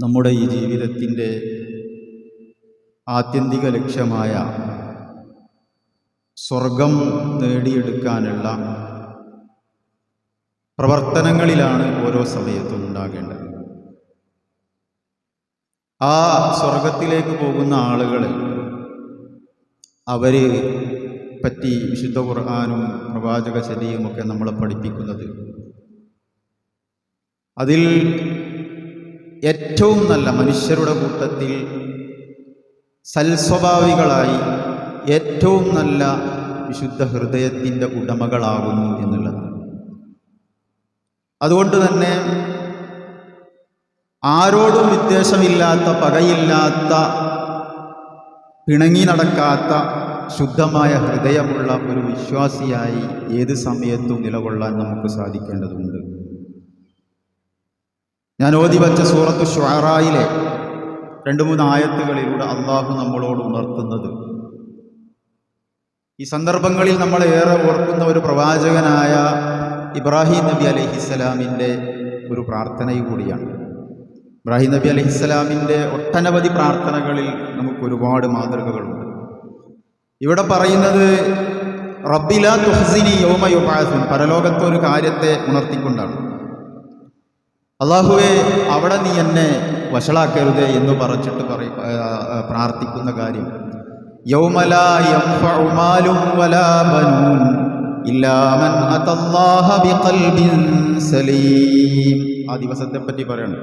നമ്മുടെ ഈ ജീവിതത്തിന്റെ ആത്യന്തിക ലക്ഷ്യമായ സ്വർഗം നേടിയെടുക്കാനുള്ള പ്രവർത്തനങ്ങളിലാണ് ഓരോ സമയത്തും ഉണ്ടാകേണ്ടത്. ആ സ്വർഗത്തിലേക്ക് പോകുന്ന ആളുകൾ അവരെ പറ്റി വിശുദ്ധ ഖുർആാനും പ്രവാചക ശരിയുമൊക്കെ നമ്മളെ പഠിപ്പിക്കുന്നത്. അതിൽ ഏറ്റവും നല്ല മനുഷ്യരുടെ കൂട്ടത്തിൽ സൽസ്വഭാവികളായി ഏറ്റവും നല്ല വിശുദ്ധ ഹൃദയത്തിന്റെ ഉടമകളാകുന്നു എന്നുള്ളത്. അതുകൊണ്ട് തന്നെ ആരോടും വിദ്വേഷമില്ലാത്ത പകയില്ലാത്ത പിണങ്ങി നടക്കാത്ത ശുദ്ധമായ ഹൃദയമുള്ള ഒരു വിശ്വാസിയായി ഏത് സമയത്തും നിലകൊള്ളാൻ നമുക്ക് സാധിക്കേണ്ടതുണ്ട്. ഞാൻ ഓതി വച്ച സൂറത്ത് ഷുഹറായിലെ രണ്ട് മൂന്ന് ആയത്തുകളിലൂടെ അള്ളാഹു നമ്മളോട് ഉണർത്തുന്നത്. ഈ സന്ദർഭങ്ങളിൽ നമ്മൾ ഏറെ ഓർക്കുന്ന ഒരു പ്രവാചകനായ ഇബ്രാഹിം നബി അലഹിസ്സലാമിന്റെ ഒരു പ്രാർത്ഥനയും കൂടിയാണ്. ഇബ്രാഹിം നബി അലഹിസ്സലാമിന്റെ ഒട്ടനവധി പ്രാർത്ഥനകളിൽ നമുക്ക് ഒരുപാട് മാതൃകകളുണ്ട്. ഇവിടെ പറയുന്നത് റബ്ബില തുഹസിനി യോമയുപാസുൻ പരലോകത്തെ ഒരു കാര്യത്തെ ഉണർത്തിക്കൊണ്ടാണ്. അള്ളാഹുവെ അവിടെ നീ എന്നെ വഷളാക്കരുത് എന്ന് പറഞ്ഞിട്ട് പറയും പ്രാർത്ഥിക്കുന്ന കാര്യം. ആ ദിവസത്തെ പറ്റി പറയണം.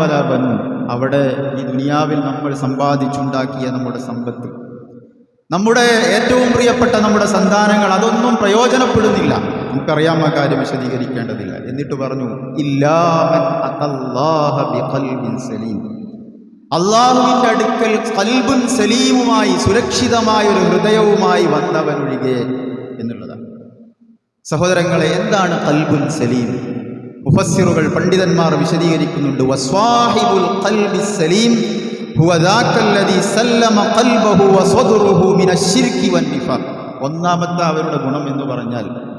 വലാ ബനൂൻ. അവിടെ ഈ ദുനിയാവിൽ നമ്മൾ സമ്പാദിച്ചുണ്ടാക്കിയ നമ്മുടെ സമ്പത്ത്. നമ്മുടെ ഏറ്റവും പ്രിയപ്പെട്ട നമ്മുടെ സന്താനങ്ങൾ അതൊന്നും പ്രയോജനപ്പെടുന്നില്ല. നമുക്കറിയാം ആ കാര്യം വിശദീകരിക്കേണ്ടതില്ല. എന്നിട്ട് പറഞ്ഞു സലീം. അള്ളാഹുവിന്റെ അടുക്കൽ കൽബുൻ സലീമുമായി സുരക്ഷിതമായ ഒരു ഹൃദയവുമായി വന്നവനൊഴികെ എന്നുള്ളതാണ്. സഹോദരങ്ങളെ എന്താണ് കൽബുൻ സലീം? മുഫസ്സിറുകൾ പണ്ഡിതന്മാർ വിശദീകരിക്കുന്നുണ്ട് വസ്വാഹിബുൽ കൽബി സലീം ഒന്നാമത്തെ അവരുടെ ഗുണം എന്ന് പറഞ്ഞാൽ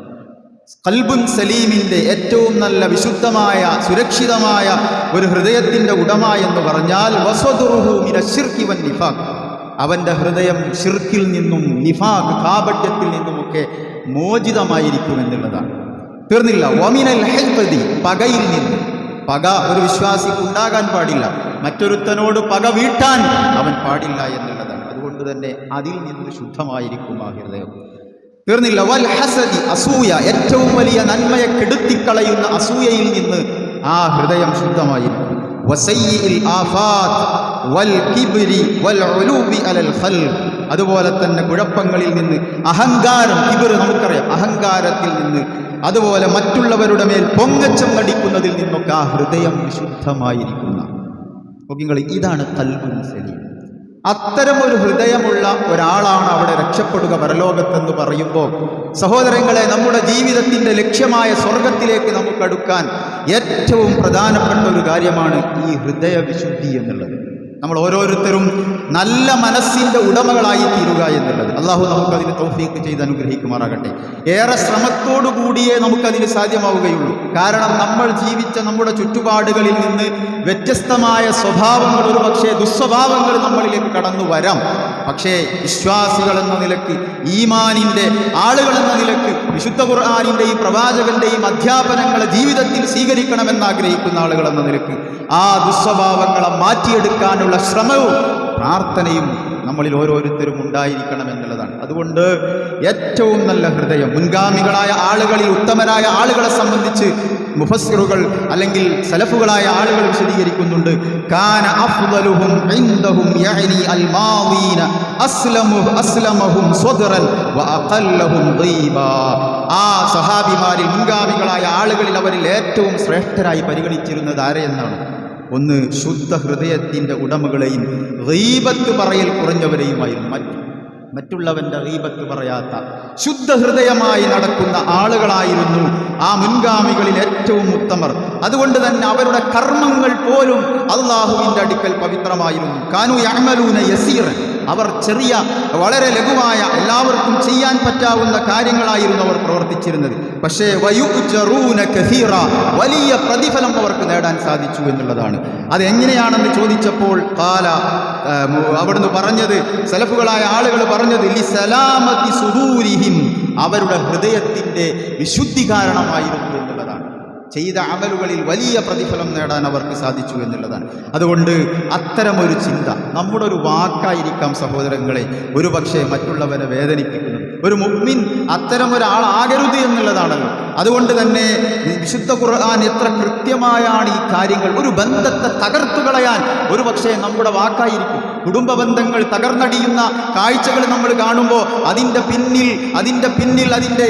കൽബും സലീമിന്റെ ഏറ്റവും നല്ല വിശുദ്ധമായ സുരക്ഷിതമായ ഒരു ഹൃദയത്തിന്റെ ഉടമ എന്ന് പറഞ്ഞാൽ വൻ നിഫാഖ്. അവന്റെ ഹൃദയം ഷിർക്കിൽ നിന്നും നിഫാഖ് കാപട്യത്തിൽ നിന്നുമൊക്കെ മോചിതമായിരിക്കും എന്നുള്ളതാണ്. തീർന്നില്ല. ഒമിനൽ ഹെൽപ്പതി പകയിൽ നിന്ന്. പക ഒരു വിശ്വാസിക്ക് ഉണ്ടാകാൻ പാടില്ല. മറ്റൊരുത്തനോട് പക വീട്ടാൻ അവൻ പാടില്ല എന്നുള്ളതാണ്. അതുകൊണ്ട് തന്നെ അതിൽ നിന്ന് ശുദ്ധമായിരിക്കും ആ ഹൃദയം. തീർന്നില്ല. വൽ ഹസദി അസൂയ ഏറ്റവും വലിയ നന്മയെ കെടുത്തിക്കളയുന്ന അസൂയയിൽ നിന്ന് ആ ഹൃദയം ശുദ്ധമായിരിക്കും. അതുപോലെ തന്നെ കുഴപ്പങ്ങളിൽ നിന്ന് അഹങ്കാരം കിബിർ നമുക്കറിയാം. അഹങ്കാരത്തിൽ നിന്ന് അതുപോലെ മറ്റുള്ളവരുടെ മേൽ പൊങ്ങച്ചം നടിക്കുന്നതിൽ നിന്നൊക്കെ ആ ഹൃദയം വിശുദ്ധമായിരിക്കുന്ന നിങ്ങൾ ഇതാണ് കൽബുൻ സലീം. അത്തരം ഒരു ഹൃദയമുള്ള ഒരാളാണ് അവിടെ രക്ഷപ്പെടുക പരലോകത്തെന്ന് പറയുമ്പോൾ സഹോദരങ്ങളെ നമ്മുടെ ജീവിതത്തിന്റെ ലക്ഷ്യമായ സ്വർഗത്തിലേക്ക് നമുക്കടുക്കാൻ ഏറ്റവും പ്രധാനപ്പെട്ട ഒരു കാര്യമാണ് ഈ ഹൃദയവിശുദ്ധി എന്നുള്ളത്. നമ്മൾ ഓരോരുത്തരും നല്ല മനസ്സിന്റെ ഉടമകളായി തീരുക എന്നുള്ളത്. അള്ളാഹു നമുക്കതിന് തൗഫീക്ക് ചെയ്ത് അനുഗ്രഹിക്കുമാറാകട്ടെ. ഏറെ ശ്രമത്തോടു കൂടിയേ നമുക്കതിന് സാധ്യമാവുകയുള്ളൂ. കാരണം നമ്മൾ ജീവിച്ച നമ്മുടെ ചുറ്റുപാടുകളിൽ നിന്ന് വ്യത്യസ്തമായ സ്വഭാവങ്ങൾ ഒരു പക്ഷേ ദുസ്വഭാവങ്ങൾ നമ്മളിലേക്ക് കടന്നു വരാം. പക്ഷേ വിശ്വാസികൾ എന്ന നിലയ്ക്ക് ഈമാനിന്റെ ആളുകൾ എന്ന നിലയ്ക്ക് വിശുദ്ധ ഖുർആാനിന്റെയും പ്രവാചകന്റെയും അധ്യാപനങ്ങളെ ജീവിതത്തിൽ സ്വീകരിക്കണമെന്ന് ആഗ്രഹിക്കുന്ന ആളുകൾ എന്ന നിലയ്ക്ക് ആ ദുസ്വഭാവങ്ങളെ മാറ്റിയെടുക്കാനുള്ള ശ്രമവും പ്രാർത്ഥനയും നമ്മളിൽ ഓരോരുത്തരും ഉണ്ടായിരിക്കണം എന്നുള്ളതാണ്. അതുകൊണ്ട് ഏറ്റവും നല്ല ഹൃദയം മുൻഗാമികളായ ആളുകളിൽ ഉത്തമരായ ആളുകളെ സംബന്ധിച്ച് മുഫസ്റുകൾ അല്ലെങ്കിൽ സലഫുകളായ ആളുകൾ വിശദീകരിക്കുന്നുണ്ട്. കാന അഫ്ദലുഹും ഇൻദഹും അസ്ലമഹും ആ സഹാബിമാരിൽ മുൻഗാമികളായ ആളുകളിൽ അവരിൽ ഏറ്റവും ശ്രേഷ്ഠരായി പരിഗണിച്ചിരുന്നത് ആരെയെന്നാണ്? ഒന്ന് ശുദ്ധ ഹൃദയത്തിന്റെ ഉടമകളെയും റീബത്ത് പറയൽ കുറഞ്ഞവരെയുമായിരുന്നു. മറ്റു മറ്റുള്ളവന്റെ റീബത്ത് പറയാത്ത ശുദ്ധ ഹൃദയമായി നടക്കുന്ന ആളുകളായിരുന്നു ആ മുൻഗാമികളിൽ ഏറ്റവും ഉത്തമർ. അതുകൊണ്ട് തന്നെ അവരുടെ കർമ്മങ്ങൾ പോലും അള്ളാഹുവിന്റെ അടുക്കൽ പവിത്രമായിരുന്നു. കാനു യമലൂന യസീറൻ. അവർ ചെറിയ വളരെ ലഘുവായ എല്ലാവർക്കും ചെയ്യാൻ പറ്റാവുന്ന കാര്യങ്ങളായിരുന്നു അവർ പ്രവർത്തിച്ചിരുന്നത്. പക്ഷേ വയുജറൂന കസീറ വലിയ പ്രതിഫലം അവർക്ക് നേടാൻ സാധിച്ചു എന്നുള്ളതാണ്. അത് എങ്ങനെയാണെന്ന് ചോദിച്ചപ്പോൾ കാല അവിടുന്ന് പറഞ്ഞത് സലഫുകളായ ആളുകൾ പറഞ്ഞത് അവരുടെ ഹൃദയത്തിന്റെ വിശുദ്ധി കാരണമായിരുന്നു എന്നുള്ളതാണ്. ചെയ്ത അമലുകളിൽ വലിയ പ്രതിഫലം നേടാൻ അവർക്ക് സാധിച്ചു എന്നുള്ളതാണ്. അതുകൊണ്ട് അത്തരമൊരു ചിന്ത നമ്മുടെ ഒരു വാക്കായിരിക്കാം സഹോദരങ്ങളെ ഒരുപക്ഷെ മറ്റുള്ളവരെ വേദനിപ്പിക്കുന്നത് ഒരു മുഗ്മിൻ അത്തരം ഒരാളാകരുത് എന്നുള്ളതാണല്ലോ. അതുകൊണ്ട് തന്നെ വിശുദ്ധ ഖുർആൻ എത്ര കൃത്യമായാണ് ഈ കാര്യങ്ങൾ ഒരു ബന്ധത്തെ തകർത്തു കളയാൻ ഒരു പക്ഷേ നമ്മുടെ വാക്കായിരിക്കും. കുടുംബ ബന്ധങ്ങൾ തകർന്നടിയുന്ന കാഴ്ചകൾ നമ്മൾ കാണുമ്പോൾ അതിന്റെ പിന്നിൽ അതിന്റെ പിന്നിൽ അതിന്റെ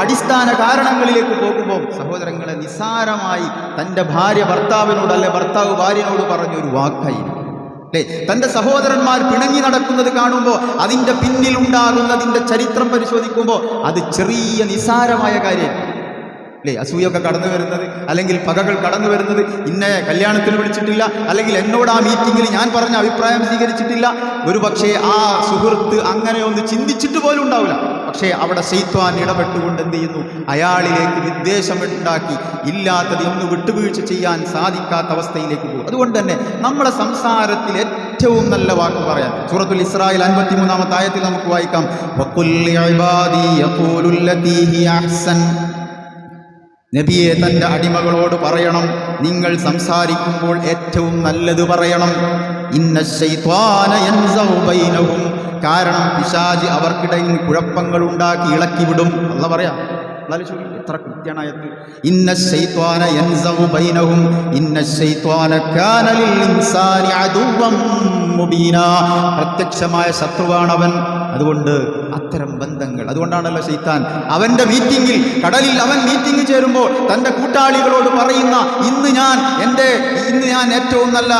അടിസ്ഥാന കാരണങ്ങളിലേക്ക് പോകുമ്പോൾ സഹോദരങ്ങളെ നിസ്സാരമായി തന്റെ ഭാര്യ ഭർത്താവിനോട് അല്ലെ ഭർത്താവ് ഭാര്യനോട് പറഞ്ഞൊരു വാക്കായിരിക്കും. അല്ലേ തന്റെ സഹോദരന്മാർ പിണങ്ങി നടക്കുന്നത് കാണുമ്പോൾ അതിന്റെ പിന്നിൽ ഉണ്ടാകുന്നതിന്റെ ചരിത്രം പരിശോധിക്കുമ്പോൾ അത് ചെറിയ നിസാരമായ കാര്യം. അല്ലേ അസൂയൊക്കെ കടന്നു വരുന്നത് അല്ലെങ്കിൽ പകകൾ കടന്നു വരുന്നത് ഇന്നെ കല്യാണത്തിന് വിളിച്ചിട്ടില്ല അല്ലെങ്കിൽ എന്നോട് ആ മീറ്റിങ്ങിൽ ഞാൻ പറഞ്ഞ അഭിപ്രായം സ്വീകരിച്ചിട്ടില്ല. ഒരു പക്ഷേ ആ സുഹൃത്ത് അങ്ങനെ ഒന്ന് ചിന്തിച്ചിട്ട് പോലും ഉണ്ടാവില്ല. പക്ഷേ അവിടെ സെയ്ത്വാൻ ഇടപെട്ടുകൊണ്ട് എന്ത് ചെയ്യുന്നു? അയാളിലേക്ക് വിദ്വേഷമുണ്ടാക്കി ഇല്ലാത്തത് ഒന്ന് വിട്ടുവീഴ്ച ചെയ്യാൻ സാധിക്കാത്ത അവസ്ഥയിലേക്ക് പോകും. അതുകൊണ്ട് തന്നെ നമ്മുടെ സംസാരത്തിൽ ഏറ്റവും നല്ല വാക്ക് പറയാം. സൂറത്തുൽ ഇസ്രായേൽ അൻപത്തി മൂന്നാമത്തെ ആയത്തിൽ നമുക്ക് വായിക്കാം. നബിയെ തന്റെ അടിമകളോട് പറയണം. നിങ്ങൾ സംസാരിക്കുമ്പോൾ ഏറ്റവും നല്ലത് പറയണം. ഇന്ന ബൈനഹും. കാരണം പിശാജ് അവർക്കിടയിൽ കുഴപ്പങ്ങൾ ഉണ്ടാക്കി ഇളക്കി വിടും. അല്ല പറയാം. എത്ര കൃത്യനായത് ഇന്ന ശൈത്വാന യൻസഉ ബൈനഹും. ഇന്ന ശൈത്വാന കാന ലിൽ ഇൻസാനി അദുവ്വം മുബീന. പ്രത്യക്ഷമായ ശത്രുവാണ് അവൻ അതുകൊണ്ട് അത്തരം ബന്ധങ്ങൾ. അതുകൊണ്ടാണല്ലോ ശൈത്താൻ അവന്റെ മീറ്റിംഗിൽ കടലിൽ അവൻ മീറ്റിംഗ് ചേരുമ്പോൾ തന്റെ കൂട്ടാളികളോട് പറയുന്ന ഇന്ന് ഞാൻ എന്റെ ഇന്ന് ഞാൻ ഏറ്റവും നല്ല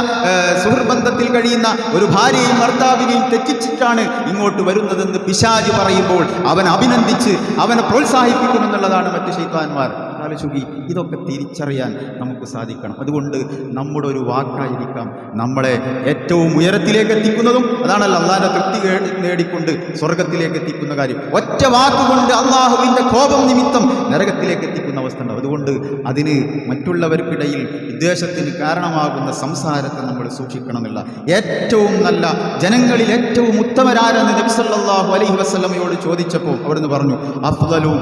സുഹൃബന്ധത്തിൽ കഴിയുന്ന ഒരു ഭാര്യയും ഭർത്താവിനെയും തെറ്റിച്ചിട്ടാണ് ഇങ്ങോട്ട് വരുന്നതെന്ന് പിശാജ് പറയുമ്പോൾ അവൻ അഭിനന്ദിച്ച് അവനെ പ്രോത്സാഹിപ്പിക്കുമെന്നുള്ളതാണ് മറ്റ് ശൈത്താന്മാർ. ആലോചിക്കി ഇതൊക്കെ തിരിച്ചറിയാൻ നമുക്ക് സാധിക്കണം. അതുകൊണ്ട് നമ്മുടെ ഒരു വാക്കായിരിക്കാം നമ്മളെ ഏറ്റവും ഉയരത്തിലേക്ക് എത്തിക്കുന്നതും അതാണല്ലോ അള്ളാഹിന്റെ തൃപ്തി നേടിക്കൊണ്ട് സ്വർഗത്തിലേക്ക് എത്തിക്കുന്ന കാര്യം. ഒറ്റ വാക്കുകൊണ്ട് അള്ളാഹുവിന്റെ കോപം നിമിത്തം നരകത്തിലേക്ക് എത്തിക്കുന്ന അവസ്ഥ ഉണ്ട് അതുകൊണ്ട് അതിന് മറ്റുള്ളവർക്കിടയിൽ വിദ്വേഷത്തിന് കാരണമാകുന്ന സംസാരത്തെ നമ്മൾ സൂക്ഷിക്കണമെന്നില്ല ഏറ്റവും നല്ല ജനങ്ങളിൽ ഏറ്റവും ഉത്തമരാരെന്ന് നബിസല്ലാഹു അലൈഹി വസ്ലമയോട് ചോദിച്ചപ്പോൾ അവിടുന്ന് പറഞ്ഞു അഫ്ദലു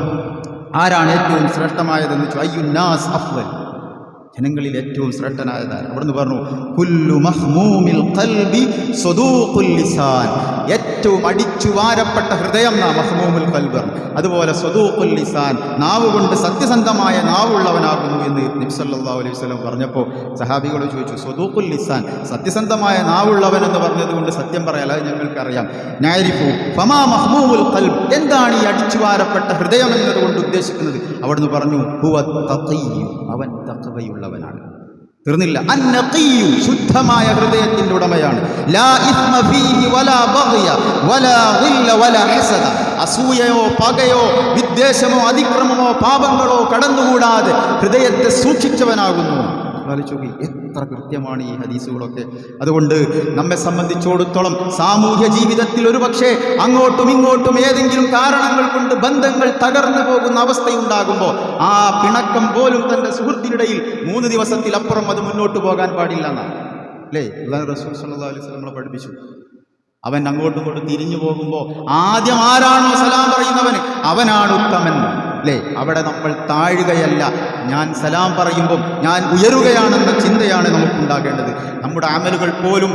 ആരാണ് ഏറ്റവും ശ്രേഷ്ഠമായതെന്ന് ചോദിച്ചു അയ്യുന്നാസ് അഫ്ദൽ ജനങ്ങളിൽ ഏറ്റവും ശ്രേഷ്ഠനായതാണ് അവിടുന്ന് പറഞ്ഞു കുല്ലു മഹ്മൂമിൽ ഖൽബി സ്വദൂഖുൽ ലിസാൻ. ഏറ്റവും അടിച്ചു വാരപ്പെട്ട ഹൃദയം നാം മഹ്മൂമുൽ കൽബർ അതുപോലെ സ്വദൂഖുൽ ലിസാൻ നാവ് കൊണ്ട് സത്യസന്ധമായ നാവുള്ളവനാകുന്നു എന്ന് നിബ്സല്ലാ അലൈഹി വസല്ലം പറഞ്ഞപ്പോൾ സഹാബികൾ ചോദിച്ചു സ്വദൂഖുൽ ലിസാൻ സത്യസന്ധമായ നാവുള്ളവൻ എന്ന് പറഞ്ഞതുകൊണ്ട് സത്യം പറയാൻ അത് ഞങ്ങൾക്കറിയാം. നാരിഫു ഫമാ മഹ്മൂമുൽ കൽബ് എന്താണ് ഈ അടിച്ചു വാരപ്പെട്ട ഹൃദയം എന്നതുകൊണ്ട് ഉദ്ദേശിക്കുന്നത്? അവിടുന്ന് പറഞ്ഞു ഹുവ അവൻ തഖവയുള്ളവനാണ്. തീർന്നില്ല. അന്നഖിയ്യു ശുദ്ധമായ ഹൃദയത്തിന്റെ ഉടമയാണ്. ലാ ഇസ്മ ഫീഹി വലാ വലാ ഗില്ല വലാ ഹസദ. അസൂയയോ പകയോ വിദ്വേഷമോ അതിക്രമമോ പാപങ്ങളോ കടന്നുകൂടാതെ ഹൃദയത്തെ സൂക്ഷിച്ചവനാകുന്നു. ആലോചിച്ചോക്കി എത്ര കൃത്യമാണ് ഈ ഹദീസുകളൊക്കെ. അതുകൊണ്ട് നമ്മെ സംബന്ധിച്ചിടത്തോളം സാമൂഹ്യ ജീവിതത്തിൽ ഒരു പക്ഷേ അങ്ങോട്ടും ഇങ്ങോട്ടും ഏതെങ്കിലും കാരണങ്ങൾ കൊണ്ട് ബന്ധങ്ങൾ തകർന്നു പോകുന്ന അവസ്ഥയുണ്ടാകുമ്പോൾ ആ പിണക്കം പോലും തന്റെ സുഹൃത്തിനിടയിൽ മൂന്ന് ദിവസത്തിൽ അപ്പുറം അത് മുന്നോട്ട് പോകാൻ പാടില്ല എന്നാണ്. അല്ലേ? റസൂൽ സല്ലല്ലാഹു അലൈഹി നമ്മളെ പഠിപ്പിച്ചു. അവൻ അങ്ങോട്ടും ഇങ്ങോട്ടും തിരിഞ്ഞു പോകുമ്പോൾ ആദ്യം ആരാണോ സലാം പറയുന്നവൻ? അവനാണ് ഉത്തമൻ. അല്ലേ? അവിടെ നമ്മൾ താഴുകയല്ല. ഞാൻ സലാം പറയുമ്പോൾ ഞാൻ ഉയരുകയാണെന്ന ചിന്തയാണ് നമുക്കുണ്ടാകേണ്ടത്. നമ്മുടെ അമലുകൾ പോലും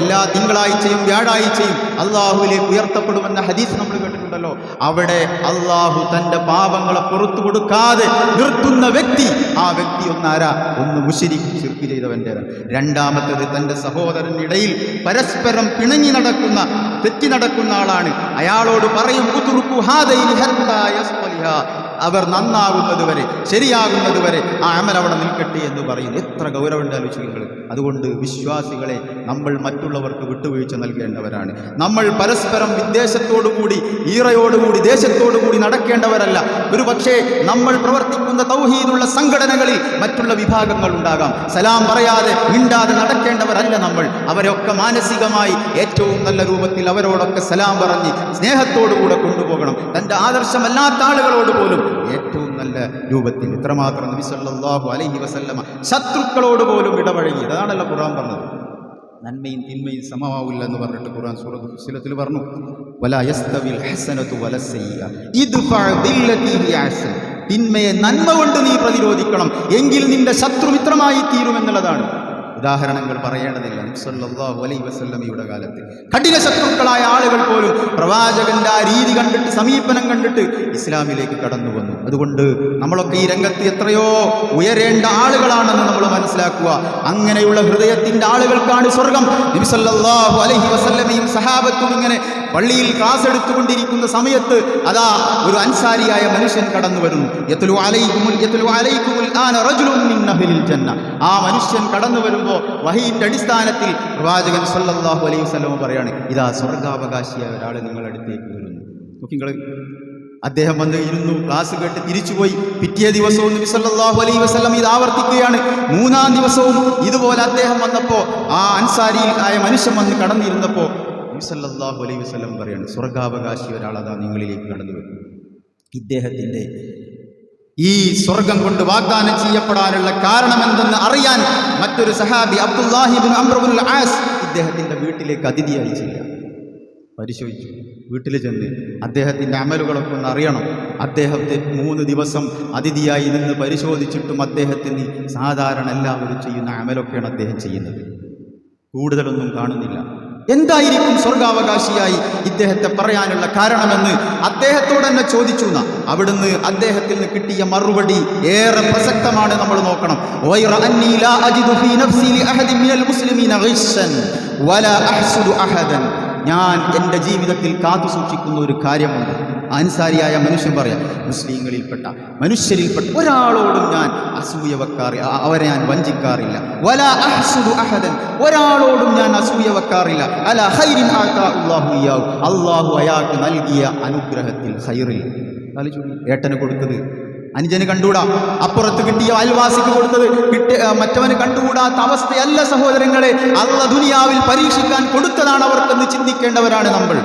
എല്ലാ തിങ്കളാഴ്ചയും വ്യാഴാഴ്ചയും അള്ളാഹുവിലേക്ക് ഉയർത്തപ്പെടുമെന്ന ഹദീസ് നമ്മൾ കേട്ടിട്ടുണ്ടല്ലോ. അവിടെ അള്ളാഹു തന്റെ പാപങ്ങളെ പുറത്തു കൊടുക്കാതെ നിർത്തുന്ന വ്യക്തി ആ വ്യക്തി ഒന്നാരാ? ഒന്ന് മുശിരിക്ക് ശിർക്ക് ചെയ്തവന്റെ രണ്ടാമത്തത് തന്റെ സഹോദരനിടയിൽ പരസ്പരം പിണങ്ങി നടക്കുന്ന തെറ്റി നടക്കുന്ന ആളാണ്. അയാളോട് പറയും അവർ നന്നാകുന്നത് വരെ ശരിയാകുന്നത് വരെ ആ അമൽ അവിടെ നിൽക്കട്ടെ എന്ന് പറയുന്നു. എത്ര ഗൗരവമുണ്ട് ആലോചിക്കുക അതുകൊണ്ട് വിശ്വാസികളെ നമ്മൾ മറ്റുള്ളവർക്ക് വിട്ടുവീഴ്ച നൽകേണ്ടവരാണ്. നമ്മൾ പരസ്പരം വിദ്വേഷത്തോടുകൂടി ഈറയോടുകൂടി ദേശത്തോടുകൂടി നടക്കേണ്ടവരല്ല. ഒരു പക്ഷേ നമ്മൾ പ്രവർത്തിക്കുന്ന തൗഹീദുള്ള സംഘടനകളിൽ മറ്റുള്ള വിഭാഗങ്ങൾ ഉണ്ടാകാം. സലാം പറയാതെ മിണ്ടാതെ നടക്കേണ്ടവരല്ല നമ്മൾ. അവരൊക്കെ മാനസികമായി ഏറ്റവും നല്ല രൂപത്തിൽ അവരോടൊക്കെ സലാം പറഞ്ഞ് സ്നേഹത്തോടുകൂടെ കൊണ്ടുപോകണം. തന്റെ ആദർശമല്ലാത്ത ആളുകളോട് പോലും ഏറ്റവും നല്ല രൂപത്തിൽ. ഇത്രമാത്രം നബി സല്ലല്ലാഹു അലൈഹി വസല്ലമ ശത്രുക്കളോട് പോലും ഇടപഴകി. അതാണല്ലോ ഖുർആൻ പറഞ്ഞത്. നന്മയും തിന്മയും സമമാവില്ല എന്ന് പറഞ്ഞിട്ട് ഖുർആൻ സൂറത്ത് ഫുസ്സിലത്തിൽ പറഞ്ഞു. വലയസ്തവിൽ ഹസനത്തു ഹസനതു വല സയ്യിഅ. ഇദ്ഫഅ ബില്ലതി ഹിയ തിന്മയെ നന്മ കൊണ്ട് നീ പ്രതിരോധിക്കണം. എങ്കിൽ നിന്റെ ശത്രു ശത്രുമിത്രമായി തീരുമെന്നുള്ളതാണ് ഉദാഹരണങ്ങൾ പറയേണ്ടതില്ല. സല്ലല്ലാഹു അലൈഹി വസല്ലമയുടെ കാലത്ത്. കഠിന ശത്രുക്കളായ ആളുകൾ പോലും പ്രവാചകന്റെ ആ രീതി കണ്ടിട്ട് സമീപനം കണ്ടിട്ട് ഇസ്ലാമിലേക്ക് കടന്നു വന്നു. അതുകൊണ്ട് നമ്മളൊക്കെ ഈ രംഗത്ത് എത്രയോ ഉയരേണ്ട ആളുകളാണെന്ന് നമ്മൾ മനസ്സിലാക്കുക. അങ്ങനെയുള്ള ഹൃദയത്തിന്റെ ആളുകൾക്കാണ് സ്വർഗം. സല്ലല്ലാഹു അലൈഹി വസല്ലമയും സഹാബത്തും ഇങ്ങനെ പള്ളിയിൽ ക്ലാസ് എടുത്തുകൊണ്ടിരിക്കുന്ന സമയത്ത് അതാ ഒരു അൻസാരിയായ മനുഷ്യൻ കടന്നു വരുന്നു. ആ മനുഷ്യൻ കടന്നു വരുമ്പോൾ വഹീന്റെ അടിസ്ഥാനത്തിൽ പ്രവാചകൻ സല്ലാഹു അലൈഹി വസല്ലം പറയാണ് ഇതാ സ്വർഗാവകാശിയായ ഒരാൾ നിങ്ങളുടെ അടുത്തേക്ക് വരുന്നു. നോക്കി നിങ്ങൾ അദ്ദേഹം വന്ന് ഇരുന്നു ക്ലാസ് കേട്ട് തിരിച്ചുപോയി. പിറ്റേ ദിവസവും നബി സല്ലാഹു അലൈഹി വസ്ലം ഇത് ആവർത്തിക്കുകയാണ്. മൂന്നാം ദിവസവും ഇതുപോലെ അദ്ദേഹം വന്നപ്പോൾ ആ അൻസാരിയിൽ ആയ മനുഷ്യൻ വന്ന് കടന്നിരുന്നപ്പോൾ നബി സല്ലല്ലാഹു അലൈഹി വസ്ലം പറയാണ് സ്വർഗാവകാശി ഒരാൾ അതാ നിങ്ങളിലേക്ക് കടന്നു വരും ഇദ്ദേഹത്തിന്റെ ഈ സ്വർഗം കൊണ്ട് വാഗ്ദാനം ചെയ്യപ്പെടാനുള്ള കാരണമെന്തെന്ന് അറിയാൻ മറ്റൊരു സഹാബി അബ്ദുല്ലാഹിബിൻ അമ്രബുൽ ആസ് ഇദ്ദേഹത്തിന്റെ വീട്ടിലേക്ക് അതിഥിയായി ചെയ്യാം പരിശോധിച്ചു. വീട്ടിൽ ചെന്ന് അദ്ദേഹത്തിന്റെ അമലുകളൊക്കെ ഒന്ന് അറിയണം. അദ്ദേഹത്തെ മൂന്ന് ദിവസം അതിഥിയായി നിന്ന് പരിശോധിച്ചിട്ടും അദ്ദേഹത്തിന് സാധാരണ എല്ലാവരും ചെയ്യുന്ന അമലൊക്കെയാണ് അദ്ദേഹം ചെയ്യുന്നത്. കൂടുതലൊന്നും കാണുന്നില്ല. എന്തായിരിക്കും സ്വർഗാവകാശിയായി ഇദ്ദേഹത്തെ പറയാനുള്ള കാരണമെന്ന് അദ്ദേഹത്തോട് തന്നെ ചോദിച്ചു എന്നാ അവിടുന്ന് അദ്ദേഹത്തിൽ നിന്ന് കിട്ടിയ മറുപടി ഏറെ പ്രസക്തമാണ് നമ്മൾ നോക്കണം. "വൈറ അന്നീ ലാ അജിദു ഫീ നഫ്സി ലി അഹദിൻ മിനൽ മുസ്ലിമീന അഹദൻ. ഞാൻ എന്റെ ജീവിതത്തിൽ കാത്തു സൂക്ഷിക്കുന്ന ഒരു കാര്യമുണ്ട്. അൻസാരിയായ മനുഷ്യൻ പറയാം മുസ്ലിങ്ങളിൽപ്പെട്ട മനുഷ്യരിൽപ്പെട്ട ഒരാളോടും ഞാൻ അസൂയ വെക്കാറില്ല അവരെ ഞാൻ വഞ്ചിക്കാറില്ല. വല അഹ്സുദു അഹദൻ ഒരാളോടും ഞാൻ അസൂയ വെക്കാറില്ല. അല ഹൈരിൻ അള്ളാഹു അയാൾക്ക് നൽകിയ അനുഗ്രഹത്തിൽ ഹൈറിൽ. ഏട്ടന് കൊടുത്തത് അനുജന് കണ്ടുകൂടാ? അപ്പുറത്ത് കിട്ടിയ അയൽവാസിക്ക് കൊടുത്തത് കിട്ടിയ മറ്റവന് കണ്ടുകൂടാത്ത അവസ്ഥയല്ല സഹോദരങ്ങളെ. അല്ല ദുനിയാവിൽ പരീക്ഷിക്കാൻ കൊടുത്തതാണ് അവർക്കെന്ന് ചിന്തിക്കേണ്ടവരാണ് നമ്മൾ.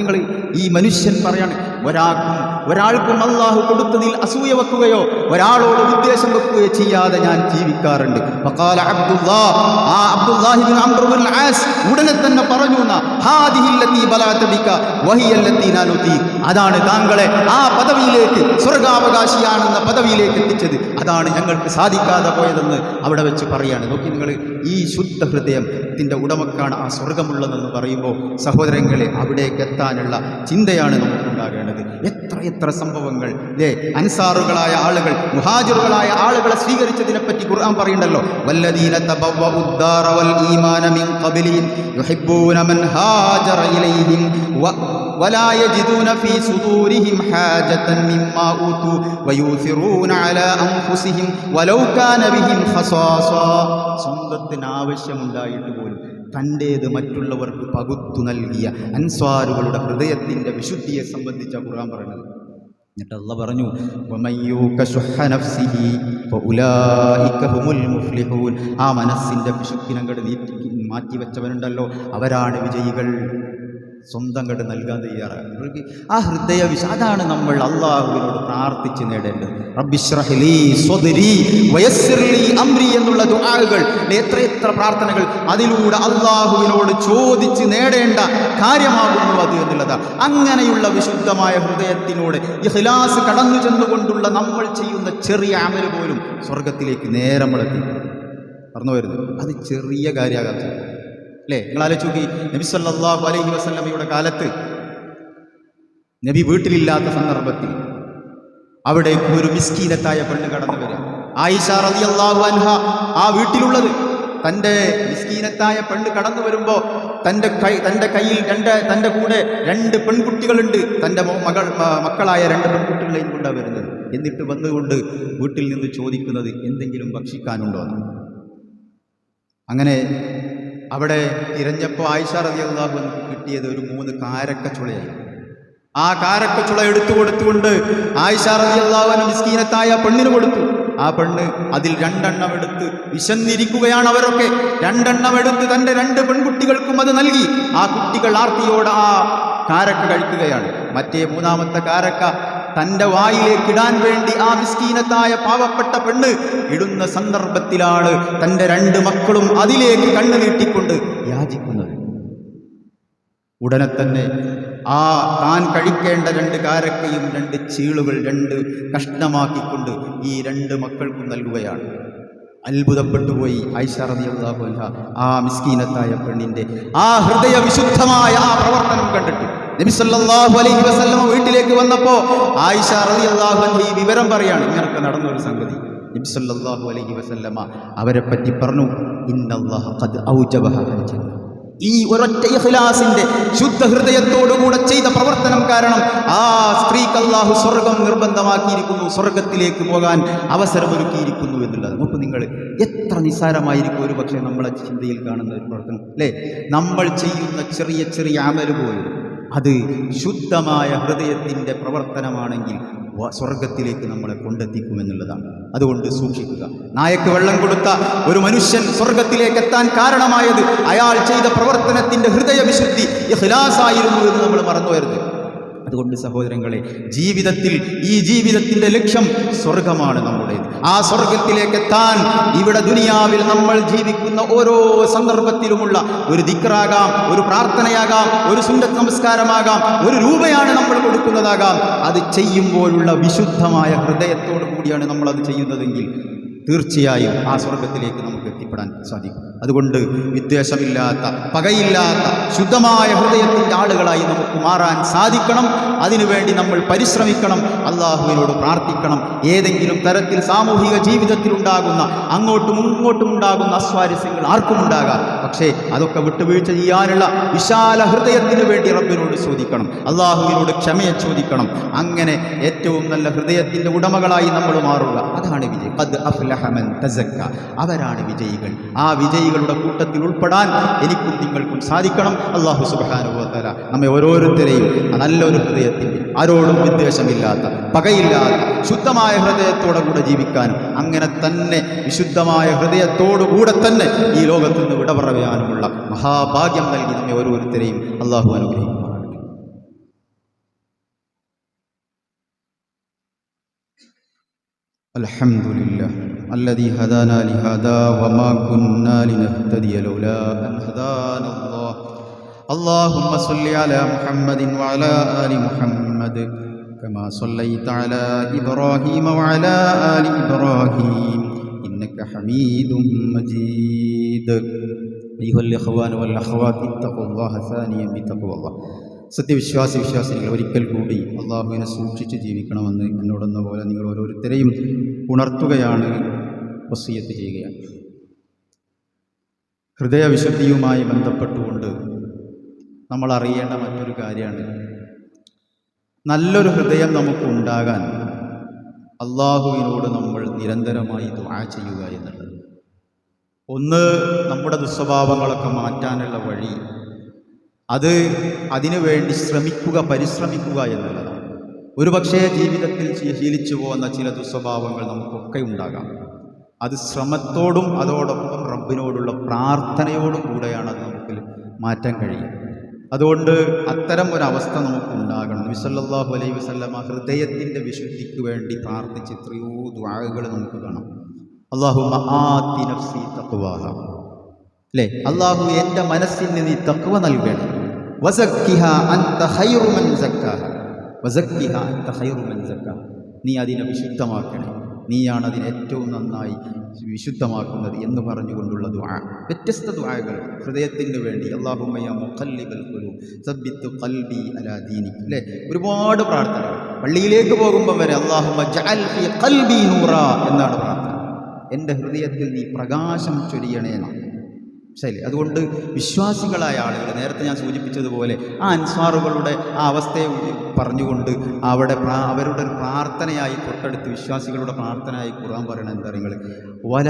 നിങ്ങൾ ഈ മനുഷ്യൻ പറയാണ് ഒരാൾക്കും ഒരാൾക്കും അള്ളാഹു കൊടുത്തതിൽ അസൂയ വെക്കുകയോ ഒരാളോട് ഉദ്ദേശം വെക്കുകയോ ചെയ്യാതെ ഞാൻ ജീവിക്കാറുണ്ട്. ഉടനെ തന്നെ പറഞ്ഞു. അതാണ് താങ്കളെ ആ പദവിയിലേക്ക് സ്വർഗാവകാശിയാണെന്ന പദവിയിലേക്ക് എത്തിച്ചത്. അതാണ് ഞങ്ങൾക്ക് സാധിക്കാതെ പോയതെന്ന് അവിടെ വെച്ച് പറയാണ്. നോക്കി നിങ്ങൾ ഈ ശുദ്ധ ഹൃദയത്തിന്റെ ഉടമക്കാണ് ആ സ്വർഗമുള്ളതെന്ന് പറയുമ്പോൾ സഹോദരങ്ങളെ അവിടേക്ക് എത്താനുള്ള ചിന്തയാണ് നമുക്കുണ്ടാകേണ്ടത് എത്ര എത്ര സംഭവങ്ങൾ അല്ലേ അൻസാറുകളായ ആളുകൾ മുഹാജിറുകളായ ആളുകളെ സ്വീകരിച്ചതിനെ പറ്റി ഖുർആൻ പറയുണ്ടല്ലോ വല്ലദീന തബവ്വഉ الدار والإيمان من قبلهم يحبون من هاجر إليهم و- ولا يجدون في صدورهم حاجة مما أوتوا ويؤثرون على أنفسهم ولو كان بهم خصاصة സ്വന്തത്തിന് ആവശ്യമുണ്ടായിട്ട് പോലും തന്റേത് മറ്റുള്ളവർക്ക് പകുത്തു നൽകിയ അൻസ്വാറുകളുടെ ഹൃദയത്തിന്റെ വിശുദ്ധിയെ സംബന്ധിച്ച ഖുർആൻ പറയുന്നത് എന്നിട്ട് അല്ല പറഞ്ഞു. ആ മനസ്സിന്റെ വിശുദ്ധിനങ്ങട് നീറ്റി മാറ്റിവെച്ചവനുണ്ടല്ലോ അവരാണ് വിജയികൾ സ്വന്തം കണ്ട് നൽകാൻ തയ്യാറാണ്. ആ ഹൃദയ വിശ അതാണ് നമ്മൾ അള്ളാഹുവിനോട് പ്രാർത്ഥിച്ച് നേടേണ്ടത്. അംരി എന്നുള്ള എത്ര എത്ര പ്രാർത്ഥനകൾ അതിലൂടെ അള്ളാഹുവിനോട് ചോദിച്ച് നേടേണ്ട കാര്യമാകുന്നു അത് എന്നുള്ളതാണ് അങ്ങനെയുള്ള വിശുദ്ധമായ ഹൃദയത്തിനോട് ഇഹ്ലാസ് കടന്നു ചെന്നുകൊണ്ടുള്ള നമ്മൾ ചെയ്യുന്ന ചെറിയ അമൽ പോലും സ്വർഗത്തിലേക്ക് നേരെ നമ്മളെത്തി പറഞ്ഞു വരുന്നു അത് ചെറിയ കാര്യമാകാത്ത അല്ലേ? നിങ്ങൾ ആലോചിച്ച് നോക്കി. നബി സല്ലാഹു അലൈഹി വസ്ലമയുടെ കാലത്ത് നബി വീട്ടിലില്ലാത്ത സന്ദർഭത്തിൽ അവിടെ ഒരു മിസ്കീനത്തായ പെണ്ണ് കടന്നു വരിക. ആയിഷ റളിയല്ലാഹു അൻഹ ആ വീട്ടിലുള്ളത്. തന്റെ മിസ്കീനത്തായ പെണ്ണ് കടന്നു വരുമ്പോൾ തന്റെ കൈ തന്റെ കയ്യിൽ രണ്ട് തന്റെ കൂടെ രണ്ട് പെൺകുട്ടികളുണ്ട്. തന്റെ മകൾ മക്കളായ രണ്ട് പെൺകുട്ടികളെയും കൊണ്ടാണ് വരുന്നത്. എന്നിട്ട് വന്നുകൊണ്ട് വീട്ടിൽ നിന്ന് ചോദിക്കുന്നത് എന്തെങ്കിലും ഭക്ഷിക്കാനുണ്ടോ എന്ന്. അങ്ങനെ അവിടെ തിരഞ്ഞപ്പോൾ ആയിഷ കിട്ടിയത് ഒരു മൂന്ന് കാരക്കച്ചുളയായി. ആ കാരക്കച്ചുള എടുത്തു കൊടുത്തുകൊണ്ട് ആയിഷ മിസ്കീനത്തായ പെണ്ണിന് കൊടുത്തു. ആ പെണ്ണ് അതിൽ രണ്ടെണ്ണം എടുത്ത് വിശന്നിരിക്കുകയാണ് അവരൊക്കെ. രണ്ടെണ്ണം എടുത്ത് തന്റെ രണ്ട് പെൺകുട്ടികൾക്കും അത് നൽകി. ആ കുട്ടികൾ ആർത്തിയോട് ആ കാരക്ക കഴിക്കുകയാണ്. മറ്റേ മൂന്നാമത്തെ കാരക്ക തന്റെ വായിലേക്ക് ഇടാൻ വേണ്ടി ആ മിസ്കീനത്തായ പാവപ്പെട്ട പെണ്ണ് ഇടുന്ന സന്ദർഭത്തിലാണ് തന്റെ രണ്ട് മക്കളും അതിലേക്ക് കണ്ണു നീട്ടിക്കൊണ്ട് യാചിക്കുന്നത്. ഉടനെ തന്നെ ആ താൻ കഴിക്കേണ്ട രണ്ട് കാരക്കയും രണ്ട് ചീളുകൾ രണ്ട് കഷ്ണമാക്കിക്കൊണ്ട് ഈ രണ്ട് മക്കൾക്കും നൽകുകയാണ്. അത്ഭുതപ്പെട്ടു പോയി ഐഷറതിയല്ലാഹു അൻഹ ആ മിസ്കീനത്തായ പെണ്ണിന്റെ ആ ഹൃദയ വിശുദ്ധമായ ആ പ്രവർത്തനം കണ്ടിട്ട്. നബി സല്ലല്ലാഹു അലൈഹി വസല്ലമ വീട്ടിലേക്ക് വന്നപ്പോൾ ആയിഷ റളിയല്ലാഹു അൻഹ വിവരം പറയാണ്. ഇങ്ങനൊക്കെ നടന്ന ഒരു സംഗതി. നബി സല്ലല്ലാഹു അലൈഹി വസല്ലമ അവരെ പറ്റി പറഞ്ഞു ഇന്നല്ലാഹു ഖദ് ഔജബഹ ഈ ഒരൊറ്റ ഇഖ്ലാസിന്റെ ശുദ്ധ ഹൃദയത്തോടുകൂടെ ചെയ്ത പ്രവർത്തനം കാരണം ആ സ്ത്രീക്ക് അള്ളാഹു സ്വർഗം നിർബന്ധമാക്കിയിരിക്കുന്നു സ്വർഗത്തിലേക്ക് പോകാൻ അവസരമൊരുക്കിയിരിക്കുന്നു എന്നുള്ളത്. നമുക്ക് നിങ്ങൾ എത്ര നിസ്സാരമായിരിക്കും ഒരു പക്ഷേ നമ്മളെ ചിന്തയിൽ കാണുന്ന ഒരു പ്രവർത്തനം. അല്ലേ? നമ്മൾ ചെയ്യുന്ന ചെറിയ ചെറിയ അമൽ പോലും അത് ശുദ്ധമായ ഹൃദയത്തിന്റെ പ്രവർത്തനമാണെങ്കിൽ സ്വർഗത്തിലേക്ക് നമ്മളെ കൊണ്ടെത്തിക്കുമെന്നുള്ളതാണ്. അതുകൊണ്ട് സൂക്ഷിക്കുക. നായക്ക് വെള്ളം കൊടുത്ത ഒരു മനുഷ്യൻ സ്വർഗത്തിലേക്ക് എത്താൻ കാരണമായത് അയാൾ ചെയ്ത പ്രവർത്തനത്തിന്റെ ഹൃദയവിശുദ്ധി ഹിലാസായിരുന്നു എന്ന് നമ്മൾ മറന്നു വരുന്നത് അതുകൊണ്ട് സഹോദരങ്ങളെ ജീവിതത്തിൽ ഈ ജീവിതത്തിന്റെ ലക്ഷ്യം സ്വർഗമാണ് നമ്മുടേത്. ആ സ്വർഗത്തിലേക്ക് എത്താൻ ഇവിടെ ദുനിയാവിൽ നമ്മൾ ജീവിക്കുന്ന ഓരോ സന്ദർഭത്തിലുമുള്ള ഒരു ദിക്റാകാം ഒരു പ്രാർത്ഥനയാകാം ഒരു സുന്ദര നമസ്കാരമാകാം ഒരു രൂപയാണ് നമ്മൾ കൊടുക്കുന്നതാകാം. അത് ചെയ്യുമ്പോഴുള്ള വിശുദ്ധമായ ഹൃദയത്തോടു കൂടിയാണ് നമ്മൾ അത് ചെയ്യുന്നതെങ്കിൽ തീർച്ചയായും ആ സ്വർഗത്തിലേക്ക് നമുക്ക് എത്തിപ്പെടാൻ സാധിക്കും. അതുകൊണ്ട് വിദ്വേഷമില്ലാത്ത പകയില്ലാത്ത ശുദ്ധമായ ഹൃദയത്തിന്റെ ആളുകളായി നമുക്ക് മാറാൻ സാധിക്കണം. അതിനുവേണ്ടി നമ്മൾ പരിശ്രമിക്കണം. അള്ളാഹുവിനോട് പ്രാർത്ഥിക്കണം. ഏതെങ്കിലും തരത്തിൽ സാമൂഹിക ജീവിതത്തിൽ ഉണ്ടാകുന്ന അങ്ങോട്ടും ഇങ്ങോട്ടും ഉണ്ടാകുന്ന അസ്വാരസ്യങ്ങൾ ആർക്കും ഉണ്ടാകാം. പക്ഷേ അതൊക്കെ വിട്ടുവീഴ്ച ചെയ്യാനുള്ള വിശാല ഹൃദയത്തിന് വേണ്ടി റബ്ബിനോട് ചോദിക്കണം. അള്ളാഹുവിനോട് ക്ഷമയെ ചോദിക്കണം. അങ്ങനെ ഏറ്റവും നല്ല ഹൃദയത്തിന്റെ ഉടമകളായി നമ്മൾ മാറുക. അതാണ് വിജയം. അത് അഫ്ലഹ മൻ തസക്ക. അവരാണ് വിജയികൾ. ആ വിജയികളുടെ കൂട്ടത്തിൽ ഉൾപ്പെടാൻ എനിക്കും നിങ്ങൾക്കും സാധിക്കണം. അള്ളാഹു സുബാനുഭവത്തല നമ്മെ ഓരോരുത്തരെയും നല്ലൊരു ഹൃദയത്തിൽ ആരോടും വിദ്വേഷമില്ലാത്ത പകയില്ലാത്ത ശുദ്ധമായ ഹൃദയത്തോടെ കൂടെ ജീവിക്കാനും അങ്ങനെ തന്നെ വിശുദ്ധമായ ഹൃദയത്തോടുകൂടെ തന്നെ ഈ ലോകത്ത് നിന്ന് വിടപറയാനുമുള്ള മഹാഭാഗ്യം നൽകി നമ്മെ ഓരോരുത്തരെയും അള്ളാഹു അനുഗ്രഹിക്കുമാറാകട്ടെ. الحمد لله الذي هدانا لهذا وما كنا لنهتدي لولا أن هدانا الله. اللهم صل على محمد وعلى آل محمد كما صليت على إبراهيم وعلى آل إبراهيم إنك حميد مجيد. أيها الإخوان والأخوات اتقوا الله ثانيا بتقوى الله. സത്യവിശ്വാസി വിശ്വാസികൾ ഒരിക്കൽ കൂടി അള്ളാഹുവിനെ സൂക്ഷിച്ച് ജീവിക്കണമെന്ന് എന്നോടെന്ന പോലെ നിങ്ങൾ ഓരോരുത്തരെയും ഉണർത്തുകയാണ് വസീയത്ത് ചെയ്യുകയാണ്. ഹൃദയവിശുദ്ധിയുമായി ബന്ധപ്പെട്ടുകൊണ്ട് നമ്മൾ അറിയേണ്ട മറ്റൊരു കാര്യമാണ്. നല്ലൊരു ഹൃദയം നമുക്ക് ഉണ്ടാകാൻ അള്ളാഹുവിനോട് നമ്മൾ നിരന്തരമായി ദുആ ചെയ്യുക എന്നുള്ളത്. ഒന്ന് നമ്മുടെ ദുസ്വഭാവങ്ങളൊക്കെ മാറ്റാനുള്ള വഴി അത് അതിനു വേണ്ടി ശ്രമിക്കുക പരിശ്രമിക്കുക എന്നുള്ളതാണ്. ഒരുപക്ഷേ ജീവിതത്തിൽ ശീലിച്ചു പോകുന്ന ചില ദുസ്വഭാവങ്ങൾ നമുക്കൊക്കെ ഉണ്ടാകാം. അത് ശ്രമത്തോടും അതോടൊപ്പം റബ്ബിനോടുള്ള പ്രാർത്ഥനയോടും കൂടെയാണ് അത് നമുക്ക് മാറ്റാൻ കഴിയുക. അതുകൊണ്ട് അത്തരം ഒരവസ്ഥ നമുക്ക് ഉണ്ടാകണം വിസല്ലാഹു അലൈഹി വസ്ലമ ഹൃദയത്തിന്റെ വിശുദ്ധിക്ക് വേണ്ടി പ്രാർത്ഥിച്ച് എത്രയോ ദ്വാകൾ നമുക്ക് കാണാം. അള്ളാഹു മഹാത്തിനഫ്സി നഫ്സി തഖ്വാഹ. അല്ലേ? അള്ളാഹു എന്റെ മനസ്സിന് നീ തക്കുവ നൽകണം. വസക്കിഹ അന്ത ഖൈറു മൻ സക്കാഹ വസക്കിഹ അന്ത ഖൈറു മൻ സക്കാഹ നീ അതിനെ വിശുദ്ധമാക്കണേ. നീയാണ് അതിനെ ഏറ്റവും നന്നായി വിശുദ്ധമാക്കുന്നത് എന്ന് പറഞ്ഞുകൊണ്ടുള്ള ദുആ. വ്യത്യസ്ത ദുആകൾ ഹൃദയത്തിന് വേണ്ടി. അള്ളാഹുമ്മയ മുഖല്ലിബൽ സബ്ബിത്ത് ഖൽബി അലാ ദീനി അല്ലേ? ഒരുപാട് പ്രാർത്ഥന പള്ളിയിലേക്ക് പോകുമ്പോൾ വരെ അള്ളാഹുമ്മ ജഅൽ ഫീ ഖൽബി നൂറ എന്നാണ് പ്രാർത്ഥന. എന്റെ ഹൃദയത്തിൽ നീ പ്രകാശം ചൊരിയണേ ശരി അതുകൊണ്ട് വിശ്വാസികളായ ആളുകൾ നേരത്തെ ഞാൻ സൂചിപ്പിച്ചതുപോലെ ആ അൻസ്വാറുകളുടെ ആ അവസ്ഥയെ പറഞ്ഞുകൊണ്ട് അവിടെ അവരുടെ ഒരു പ്രാർത്ഥനയായി തൊട്ടടുത്ത് വിശ്വാസികളുടെ പ്രാർത്ഥനയായി ഖുർആൻ പറയണത് എന്താ നിങ്ങൾ വല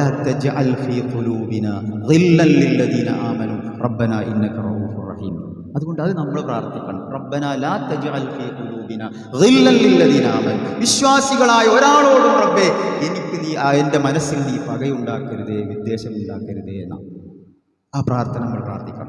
ഫീ ഖുലൂബിന ളില്ലൻ ലില്ലദീന ആമനു റബ്ബന ഇന്നക റഹീം. അതുകൊണ്ട് അത് നമ്മൾ പ്രാർത്ഥിക്കണം. റബ്ബന ലാ ഫീ ഗില്ലൽ ലില്ലദീന ആമനു. വിശ്വാസികളായ ഒരാളോടും റബ്ബേ എനിക്ക് നീ എന്റെ മനസ്സിൽ നീ പകയുണ്ടാക്കരുതേ വിദ്വേഷം ഉണ്ടാക്കരുതേ എന്നാണ്. ആ പ്രാർത്ഥന നമ്മൾ പ്രാർത്ഥിക്കണം.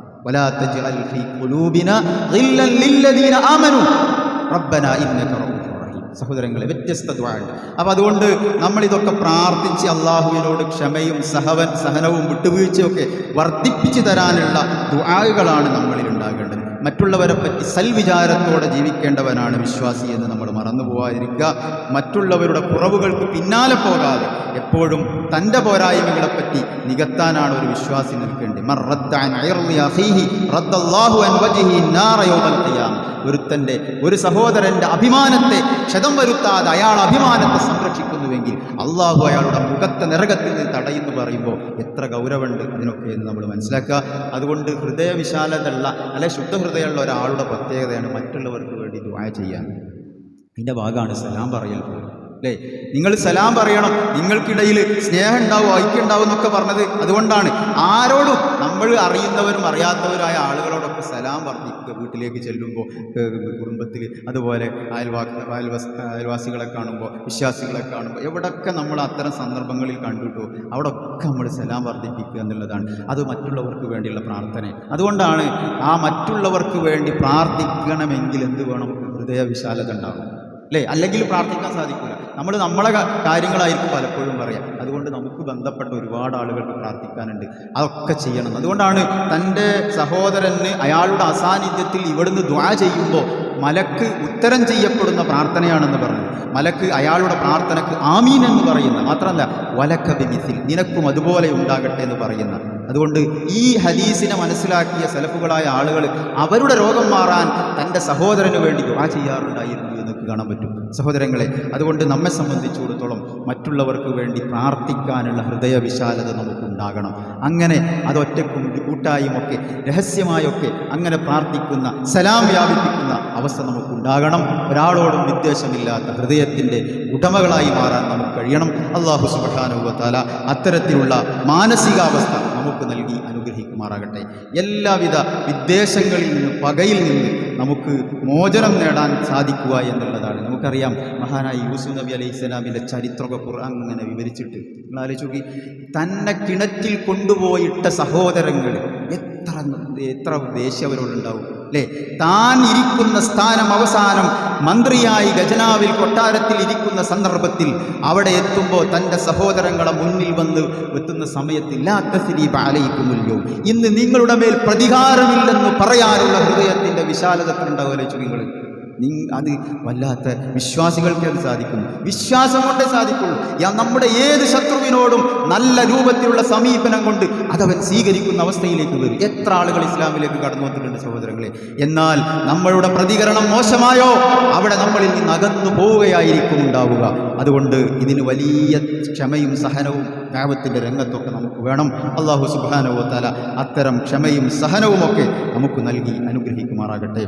സഹോദരങ്ങളെ വ്യത്യസ്ത ദ്വാരുണ്ട് അപ്പോൾ അതുകൊണ്ട് നമ്മളിതൊക്കെ പ്രാർത്ഥിച്ച് അള്ളാഹുവിനോട് ക്ഷമയും സഹവൻ സഹനവും വിട്ടുവീഴ്ചയൊക്കെ വർദ്ധിപ്പിച്ചു തരാനുള്ള ദ്വാകളാണ് നമ്മളിൽ ഉണ്ടാകേണ്ടത്. മറ്റുള്ളവരെ പറ്റി സൽവിചാരത്തോടെ ജീവിക്കേണ്ടവനാണ് വിശ്വാസി എന്ന് നമ്മൾ മറന്നു പോകാതിരിക്കുക മറ്റുള്ളവരുടെ കുറവുകൾക്ക് പിന്നാലെ പോകാതെ എപ്പോഴും തന്റെ പോരായ്മകളെപ്പറ്റി നികത്താനാണ് ഒരു വിശ്വാസി നിൽക്കേണ്ടത്. ഒരുത്തന്റെ ഒരു സഹോദരന്റെ അഭിമാനത്തെ ക്ഷതം വരുത്താതെ അയാൾ അഭിമാനത്തെ സംരക്ഷിക്കുന്നുവെങ്കിൽ അള്ളാഹു അയാളുടെ മുഖത്തെ നിരകത്തിൽ നിന്ന് തടയുന്നു പറയുമ്പോൾ എത്ര ഗൗരവമുണ്ട് അതിനൊക്കെ എന്ന് നമ്മൾ മനസ്സിലാക്കുക. അതുകൊണ്ട് ഹൃദയവിശാലതയുള്ള അല്ലെ ശുദ്ധഹൃദയമുള്ള ഒരാളുടെ പ്രത്യേകതയാണ് മറ്റുള്ളവർക്ക് വേണ്ടി ദുആ ചെയ്യാൻ. അതിന്റെ ഭാഗമാണ് സലാം പറയൽ അല്ലേ? നിങ്ങൾ സലാം പറയണം. നിങ്ങൾക്കിടയിൽ സ്നേഹം ഉണ്ടാവും ഐക്യം ഉണ്ടാവും എന്നൊക്കെ പറഞ്ഞത് അതുകൊണ്ടാണ്. ആരോടും നമ്മൾ അറിയുന്നവരും അറിയാത്തവരായ ആളുകളോടൊക്കെ സലാം വർദ്ധിക്കുക വീട്ടിലേക്ക് ചെല്ലുമ്പോൾ കുടുംബത്തിൽ അതുപോലെ അയൽവാ അയൽവാസ അയൽവാസികളെ കാണുമ്പോൾ വിശ്വാസികളെ കാണുമ്പോൾ എവിടൊക്കെ നമ്മൾ അത്തരം സന്ദർഭങ്ങളിൽ കണ്ടിട്ടു അവിടൊക്കെ നമ്മൾ സലാം വർദ്ധിപ്പിക്കുക എന്നുള്ളതാണ്. അത് മറ്റുള്ളവർക്ക് വേണ്ടിയുള്ള പ്രാർത്ഥന. അതുകൊണ്ടാണ് ആ മറ്റുള്ളവർക്ക് വേണ്ടി പ്രാർത്ഥിക്കണമെങ്കിൽ എന്ത് വേണം? ഹൃദയ വിശാലത ഉണ്ടാവും. അല്ലേ? അല്ലെങ്കിൽ പ്രാർത്ഥിക്കാൻ സാധിക്കില്ല നമ്മൾ നമ്മളെ കാര്യങ്ങളായിരിക്കും പലപ്പോഴും പറയാം. അതുകൊണ്ട് നമുക്ക് ബന്ധപ്പെട്ട ഒരുപാട് ആളുകൾക്ക് പ്രാർത്ഥിക്കാനുണ്ട്. അതൊക്കെ ചെയ്യണം. അതുകൊണ്ടാണ് തന്റെ സഹോദരന് അയാളുടെ അസാന്നിധ്യത്തിൽ ഇവിടുന്ന് ദ്വാ ചെയ്യുമ്പോൾ മലക്ക് ഉത്തരം ചെയ്യപ്പെടുന്ന പ്രാർത്ഥനയാണെന്ന് പറഞ്ഞു മലക്ക് അയാളുടെ പ്രാർത്ഥനക്ക് ആമീൻ എന്ന് പറയുന്ന മാത്രമല്ല വലക്ക ബിമിസിൽ നിനക്കും അതുപോലെ ഉണ്ടാകട്ടെ എന്ന് പറയുന്ന അതുകൊണ്ട് ഈ ഹദീസിനെ മനസ്സിലാക്കിയ സലഫുകളായ ആളുകൾ അവരുടെ രോഗം മാറാൻ തന്റെ സഹോദരന് വേണ്ടി ദുആ ചെയ്യാറുണ്ടായിരുന്നു എന്ന് കാണാൻ പറ്റും. സഹോദരങ്ങളെ അതുകൊണ്ട് നമ്മെ സംബന്ധിച്ചിടത്തോളം മറ്റുള്ളവർക്ക് വേണ്ടി പ്രാർത്ഥിക്കാനുള്ള ഹൃദയവിശാലത നമുക്കുണ്ടാകണം. അങ്ങനെ അതൊറ്റക്കും കൂട്ടായുമൊക്കെ രഹസ്യമായൊക്കെ അങ്ങനെ പ്രാർത്ഥിക്കുന്ന സലാം വ്യാപിപ്പിക്കുന്ന അവസ്ഥ നമുക്കുണ്ടാകണം. ഒരാളോടും വിദ്വേഷമില്ലാത്ത ഹൃദയത്തിന്റെ ഉടമകളായി മാറാൻ നമുക്ക് കഴിയണം. അള്ളാഹു സുബാനുഭവത്താല അത്തരത്തിലുള്ള മാനസികാവസ്ഥ നമുക്ക് നൽകി അനുഗ്രഹിക്കുമാറാകട്ടെ. എല്ലാവിധ വിദ്വേഷങ്ങളിൽ നിന്ന് പകയിൽ നിന്ന് നമുക്ക് മോചനം നേടാൻ സാധിക്കുക എന്നുള്ളതാണ്. നമുക്കറിയാം മഹാനായ യൂസുഫ് നബി അലൈഹി സ്വലാമിന്റെ ചരിത്രമൊക്കെ ഖുർആൻ അങ്ങനെ വിവരിച്ചിട്ട്. ആലോചിച്ച് നോക്കി തന്നെ കിണറ്റിൽ കൊണ്ടുപോയിട്ട സഹോദരങ്ങൾ എത്ര എത്ര ദേഷ്യം അവരോടുണ്ടാവും അല്ലേ? താൻ ഇരിക്കുന്ന സ്ഥാനം അവസാനം മന്ത്രിയായി ഗജനാവിൽ കൊട്ടാരത്തിൽ ഇരിക്കുന്ന സന്ദർഭത്തിൽ അവിടെ എത്തുമ്പോൾ തന്റെ സഹോദരങ്ങളെ മുന്നിൽ വന്ന് എത്തുന്ന സമയത്ത് ലാത്തസിരീപാലയിക്കുമല്ലോ ഇന്ന് നിങ്ങളുടെ മേൽ പ്രതികാരമില്ലെന്ന് പറയാനുള്ള ഹൃദയത്തിന്റെ വിശാലതത്തിലുണ്ടാവുമല്ലോ നിങ്ങൾ നിങ് അത് വല്ലാത്ത വിശ്വാസികൾക്ക് അത് സാധിക്കും വിശ്വാസം കൊണ്ടേ സാധിക്കുള്ളൂ. നമ്മുടെ ഏത് ശത്രുവിനോടും നല്ല രൂപത്തിലുള്ള സമീപനം കൊണ്ട് അതവൻ സ്വീകരിക്കുന്ന അവസ്ഥയിലേക്ക് വരും. എത്ര ആളുകൾ ഇസ്ലാമിലേക്ക് കടന്നു വന്നിട്ടുണ്ട് സഹോദരങ്ങളെ. എന്നാൽ നമ്മളുടെ പ്രതികരണം മോശമായോ? അവിടെ നമ്മളിൽ നിന്ന് അകന്നു പോവുകയായിരിക്കും ഉണ്ടാവുക. അതുകൊണ്ട് ഇതിന് വലിയ ക്ഷമയും സഹനവും ദാവത്തിന്റെ രംഗത്തൊക്കെ നമുക്ക് വേണം. അള്ളാഹു സുബാനവോ തല അത്തരം ക്ഷമയും സഹനവുമൊക്കെ നമുക്ക് നൽകി അനുഗ്രഹിക്കുമാറാകട്ടെ.